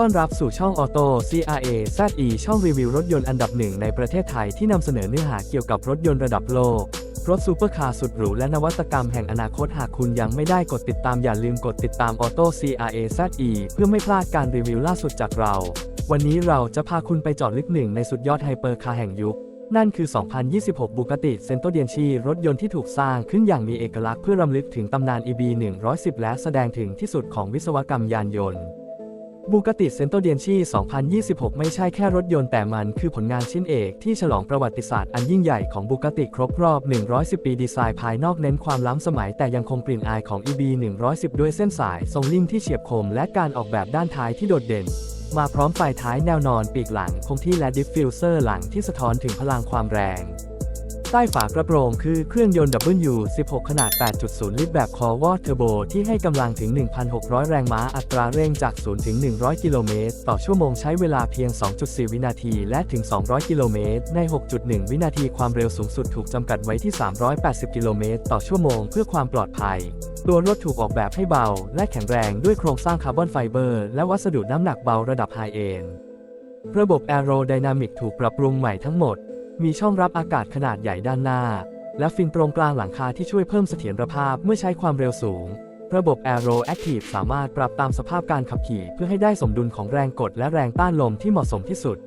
ต้อนรับสู่ช่องออโต้ CRA ZE ช่องรีวิวรถยนต์อันดับหนึ่งในประเทศไทยที่นำเสนอเนื้อหาเกี่ยวกับรถยนต์ระดับโลก รถซูเปอร์คาร์สุดหรูและนวัตกรรมแห่งอนาคตหากคุณยังไม่ได้กดติดตามอย่าลืมกดติดตามออโต้ CRA ZE เพื่อไม่พลาดการรีวิวล่าสุดจากเรา วันนี้เราจะพาคุณไปจอดลึกหนึ่งในสุดยอดไฮเปอร์คาร์แห่งยุค นั่นคือ 2026บูกติเซนโตเดียนชี รถยนต์ที่ถูกสร้างขึ้นอย่างมีเอกลักษณ์เพื่อรำลึกถึงตำนาน EB 110และแสดงถึงที่สุดของวิศวกรรมยานยนต์ บูกติเซนโตเดียนชี 2026 ไม่ใช่แค่รถยนต์แต่มันคือผลงานชิ้นเอกที่ฉลองประวัติศาสตร์อันยิ่งใหญ่ของบูกติครบรอบ 110 ปีดีไซน์ภายนอกเน้นความล้ำสมัยแต่ยังคงกลิ่นอายของ EB 110 ด้วยเส้นสาย ทรงลิ่งที่เฉียบคมและการออกแบบด้านท้ายที่โดดเด่น มาพร้อมไฟท้ายแนวนอนปีกหลังคงที่และดิฟฟิวเซอร์หลังที่สะท้อนถึงพลังความแรง ใต้ฝากระโปรงคือเครื่องยนต์ W16 ขนาด 8.0 ลิตรแบบ Core w a t Turbo ที่ให้กำลังถึง 1,600 แรงม้าอัตราเร่งจาก 0 ถึง 100 กิโลเมตร ต่อชั่วโมงใช้เวลาเพียง 2.4 วินาที และถึง 200 กิโลเมตร ใน 6.1 วินาทีความเร็วสูงสุดถูกจำกัดไว้ที่ 380 กิโลเมตร ต่อชั่วโมงเพื่อความปลอดภัย ตัวรถถูกออกแบบให้เบา และแข็งแรงด้วยโครงสร้างคาร์บอนไฟเบอร์ และวัสดุน้ำหนักเบาระดับไฮเอนระบบแอโรไดนามิกถูกปรับปรุงใหม่ทั้งหมด มีช่องรับอากาศขนาดใหญ่ด้านหน้า และฟินตรงกลางหลังคาที่ช่วยเพิ่มเสถียรภาพเมื่อใช้ความเร็วสูง ระบบ Aero Active สามารถปรับตามสภาพการขับขี่ เพื่อให้ได้สมดุลของแรงกดและแรงต้านลมที่เหมาะสมที่สุด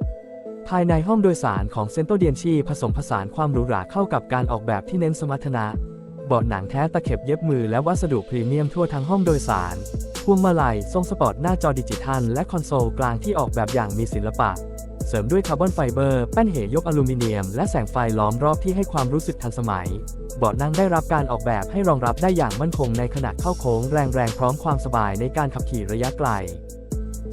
ภายในห้องโดยสารของเซนโตเดียนชีผสมผสานความหรูหราเข้ากับการออกแบบที่เน้นสมรรถนะบาะหนังแท้ตะเข็บเย็บมือและวัสดุพรีเมียมทั่วทั้งห้องโดยสาร พวงมาลัยทรงสปอร์ตหน้าจอดิจิทัล และคอนโซลกลางที่ออกแบบอย่างมีศิลปะ เสริมด้วยคาร์บอนไฟเบอร์แป้นเหยกอลูมิเนียม และแสงไฟล้อมรอบที่ให้ความรู้สึกทันสมัย เบาะนั่งได้รับการออกแบบให้รองรับได้อย่างมั่นคงในขณะเข้าโค้งแรงๆพร้อมความสบายในการขับขี่ระยะไกล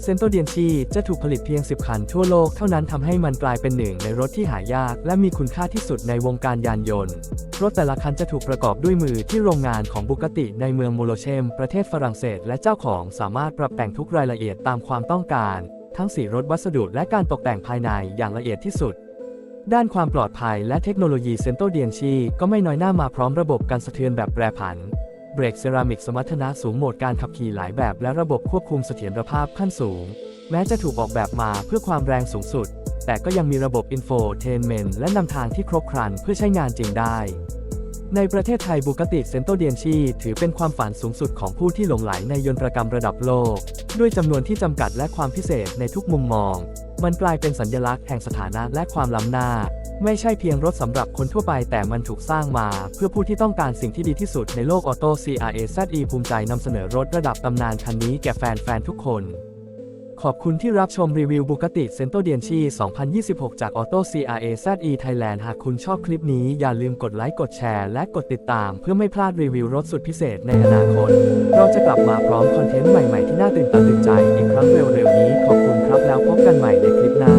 เซนโตเดียนชีจะถูกผลิตเพียง 10 คันทั่วโลกเท่านั้นทำให้มันกลายเป็นหนึ่งในรถที่หายาก และมีคุณค่าที่สุดในวงการยานยนต์ รถแต่ละคันจะถูกประกอบด้วยมือที่โรงงานของบุกติในเมืองโมโลเชม ประเทศฝรั่งเศส และเจ้าของสามารถปรับแต่งทุกรายละเอียดตามความต้องการ ทั้งสีรถวัสดุและการตกแต่งภายในอย่างละเอียดที่สุด ด้านความปลอดภัยและเทคโนโลยีเซนโตเดียนชีก็ไม่น้อยหน้ามาพร้อมระบบการสะเทือนแบบแปรผัน เบรกเซรามิกสมรรถนะสูงโหมดการขับขี่หลายแบบ และระบบควบคุมเสถียรภาพขั้นสูง แม้จะถูกออกแบบมาเพื่อความแรงสูงสุด แต่ก็ยังมีระบบอินโฟเทนเมนต์และนำทางที่ครบครันเพื่อใช้งานจริงได้ ในประเทศไทยบุกติเซนโตเดียนชี ถือเป็นความฝันสูงสุดของผู้ที่หลงไหลในยนตรกรรมระดับโลก ด้วยจำนวนที่จำกัดและความพิเศษในทุกมุมมอง มันกลายเป็นสัญลักษณ์แห่งสถานะและความล้ำหน้า ไม่ใช่เพียงรถสำหรับคนทั่วไปแต่มันถูกสร้างมา เพื่อผู้ที่ต้องการสิ่งที่ดีที่สุดในโลกออโต้ CRA ZE ภูมิใจนำเสนอรถระดับตำนานคันนี้แก่แฟนๆทุกคน ขอบคุณที่รับชมรีวิวบุกติเซนโตเดียนชี 2026 จากออโต้ CRA ZE Thailand หากคุณชอบคลิปนี้อย่าลืมกดไลค์กดแชร์และกดติดตาม เพื่อไม่พลาดรีวิวรถสุดพิเศษในอนาคต เราจะกลับมาพร้อมคอนเทนต์ใหม่ๆที่น่าตื่นตาตื่นใจอีกครั้งเร็วๆนี้ขอบคุณครับแล้วพบกันใหม่ในคลิปหน้า